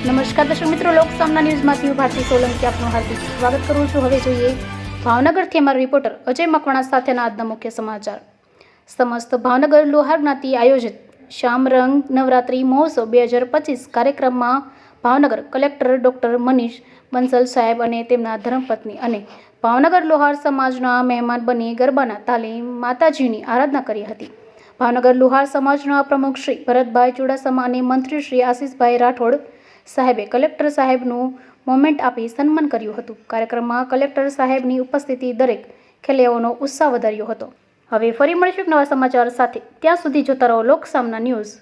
નમસ્કાર દર્શક મિત્રો લોકસામના ન્યૂઝમાંથી હું ભારતી સોલંકી આપનું હાર્દિક સ્વાગત કરું છું. હવે જોઈએ ભાવનગરથી અમારા રિપોર્ટર અજય મકવાણા સાથેના આજના મુખ્ય સમાચાર. સમસ્ત ભાવનગર લોહાર જ્ઞાતિ આયોજિત શ્યામરંગ નવરાત્રિ મહોત્સવ બે હજાર પચીસ કાર્યક્રમમાં ભાવનગર કલેક્ટર ડૉક્ટર મનીષ બંસલ સાહેબ અને તેમના ધર્મપત્ની અને ભાવનગર લોહાર સમાજના મહેમાન બની ગરબાના તાલીમ માતાજીની આરાધના કરી હતી. ભાવનગર લુહાર સમાજના પ્રમુખ શ્રી ભરતભાઈ ચુડાસમા અને મંત્રી શ્રી આશીષભાઈ રાઠોડ સાહેબે કલેક્ટર સાહેબનું મોમેન્ટ આપી સન્માન કર્યું હતું. કાર્યક્રમમાં કલેક્ટર સાહેબની ઉપસ્થિતિ દરેક ખેલૈયાઓનો ઉત્સાહ વધાર્યો હતો. હવે ફરી મળીશું નવા સમાચાર સાથે. ત્યાં સુધી જોતા રહો લોકસામના ન્યૂઝ.